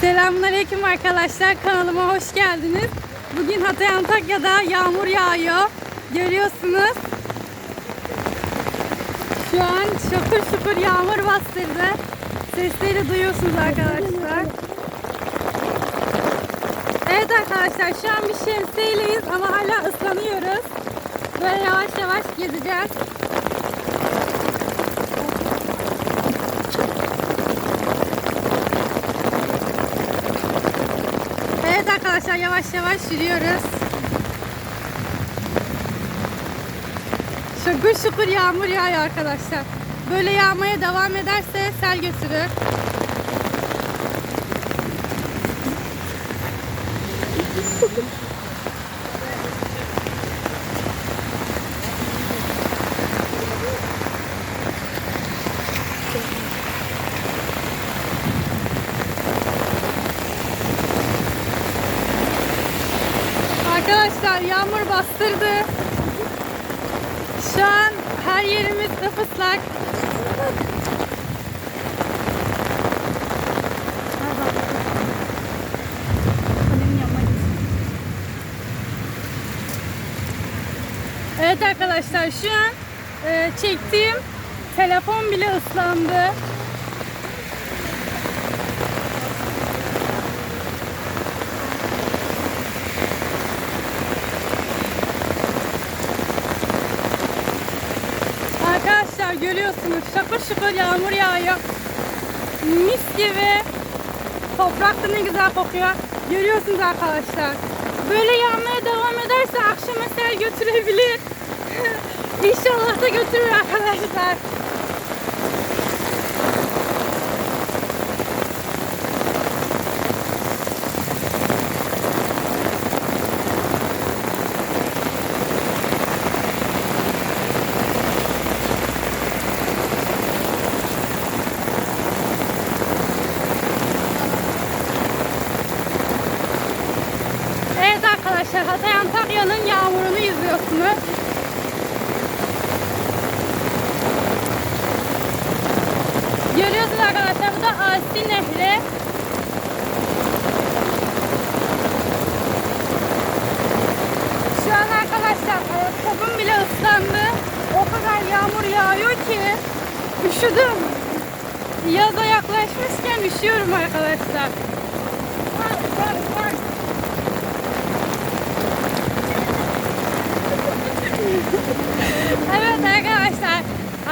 Selamünaleyküm arkadaşlar. Kanalıma hoş geldiniz. Bugün Hatay Antakya'da yağmur yağıyor. Görüyorsunuz. Şu an şapır şupur yağmur bastırdı. Sesleri duyuyorsunuz arkadaşlar. Evet arkadaşlar şu an bir şemsiyeleyiz ama hala ıslanıyoruz. Böyle yavaş yavaş gezeceğiz. Evet arkadaşlar yavaş yavaş yürüyoruz. Şukur şukur yağmur yağıyor arkadaşlar. Böyle yağmaya devam ederse sel götürür. Arkadaşlar yağmur bastırdı. Şu an her yerimiz ıslak. Evet arkadaşlar şu an e, çektiğim telefon bile ıslandı. Arkadaşlar görüyorsunuz şakır şakır yağmur yağıyor. Mis gibi. Toprak da ne güzel kokuyor. Görüyorsunuz arkadaşlar. Böyle yağmaya devam ederse akşama sel götürebilir. İnşallah da götürür arkadaşlar. Evet Antakya'nın yağmurunu izliyorsunuz. Görüyorsunuz arkadaşlar bu da Asi Nehri. Şu an arkadaşlar ayakkabım bile ıslandı. O kadar yağmur yağıyor ki üşüdüm. Yaza yaklaşmışken üşüyorum arkadaşlar. Evet arkadaşlar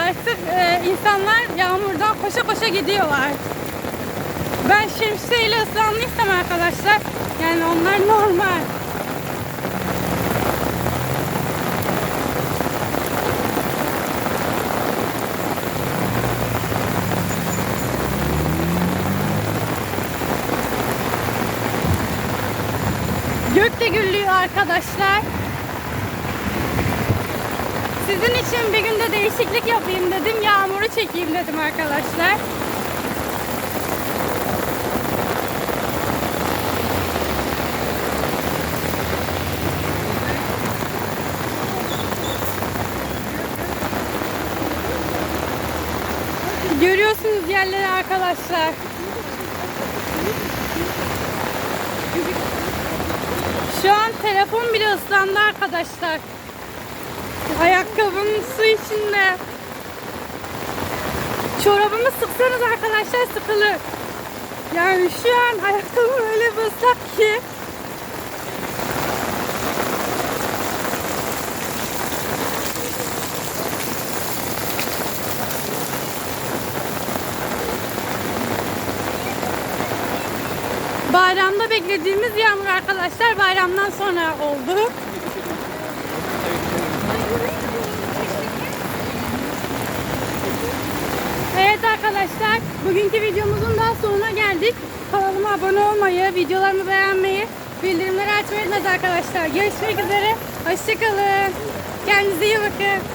artık e, insanlar yağmurdan koşa koşa gidiyorlar. Ben şemsiyeyle ıslandıysam arkadaşlar yani onlar normal. Gök de gürlüyor arkadaşlar. Sizin için bir günde değişiklik yapayım dedim. Yağmuru çekeyim dedim arkadaşlar. Görüyorsunuz yerleri arkadaşlar. Şu an telefon bile ıslandı arkadaşlar. Ayakkabım su içinde. Çorabımı sıksanız arkadaşlar sıkılır. Yani şu an ayakkabım öyle ıslak ki. Bayramda beklediğimiz yağmur arkadaşlar bayramdan sonra oldu. Evet arkadaşlar, bugünkü videomuzun daha sonuna geldik. Kanalıma abone olmayı, videolarımı beğenmeyi, bildirimleri açmayı unutmayın arkadaşlar. Görüşmek üzere, hoşçakalın. Kendinize iyi bakın.